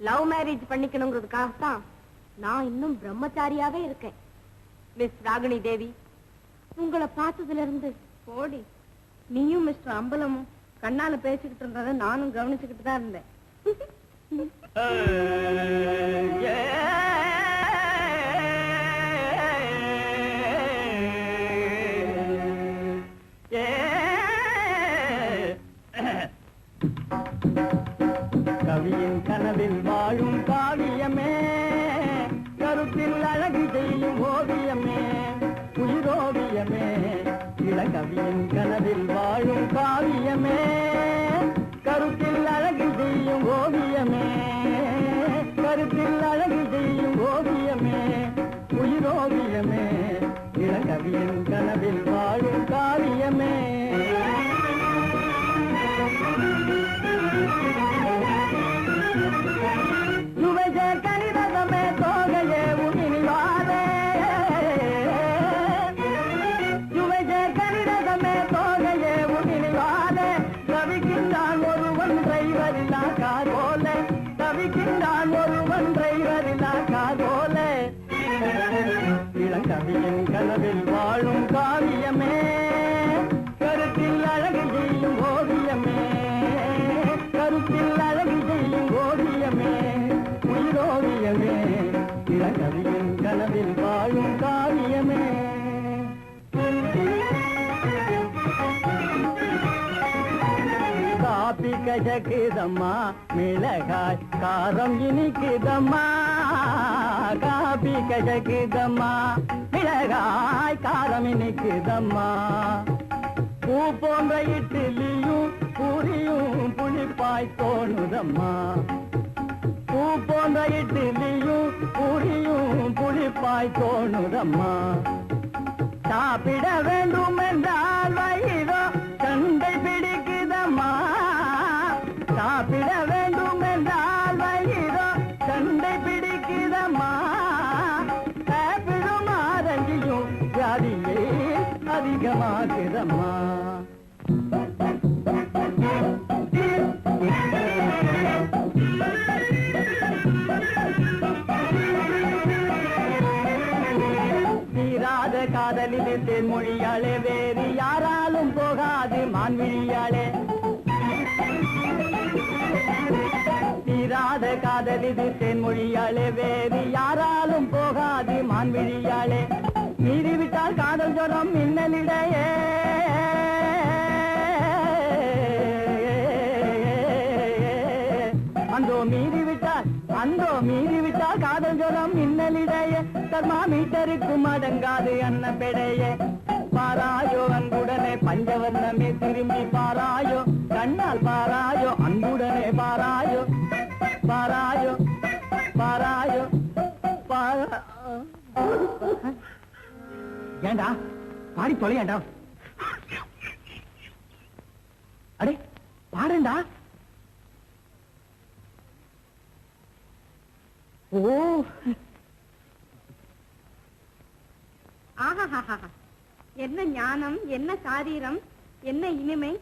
Love marriage பண்ணிக்கணுங்கிறதுக்காகத்தான் நான் இன்னும் பிரம்மச்சாரியாவே இருக்கேன் மிஸ் ராகினி தேவி உங்களை பார்த்ததுல இருந்து போடி நீயும் மிஸ்டர் அம்பலமும் கண்ணால பேசிக்கிட்டு இருந்ததை நானும் கவனிச்சுக்கிட்டு தான் இருந்தேன் கவியின் கனவில் வாழும் காவியமே கருத்தில் அழகு செய்யும் ஓவியமே உயிரோவியமே. இளங்கவியின் கனவில் வாழும் காவியமே கருத்தில் அழகு செய்யும் ஓவியமே கருத்தில் அழகு செய்யும் ஓவியமே உயிரோவியமே. இளங்கவியின் கனவில் காப்பி கசக்குதம்மா மிளகாய் காரம் இனிக்குதம்மா. காப்பி கசக்குதம்மா மிளகாய் காரம் இனிக்குதம்மா. பூ போன்ற இட்லியும் பூரியும் புளிப்பாய் தோணுதம்மா. பூ போன்ற இட்லியும் பூரியும் புளிப்பாய் தோணுதம்மா. சாப்பிட வேண்டும் என்றால் அதிகமாகிறம்மா தீராத காதலிலே தென்மொழியாளே வேறு யாராலும் போகாது மான்விழியாளே தீராத காதலிது தென்மொழியாளே வேறு யாராலும் போகாது மான்விழியாளே மீறிவிட்டால் ஜரம் மின்னலிடையே. அந்தோ மீறி விட்டால் அந்தோ மீறி விட்டால் காதல் ஜலம் மின்னலிடையே. தர்மா மீட்டருக்கு மடங்காது அன்ன பெடையே ஏண்டா? பாடி தொலையாண்டா? அடே பாடண்டா ஓ. ஆஹாஹாஹா. என்ன ஞானம் என்ன சாரீரம் என்ன இனிமை?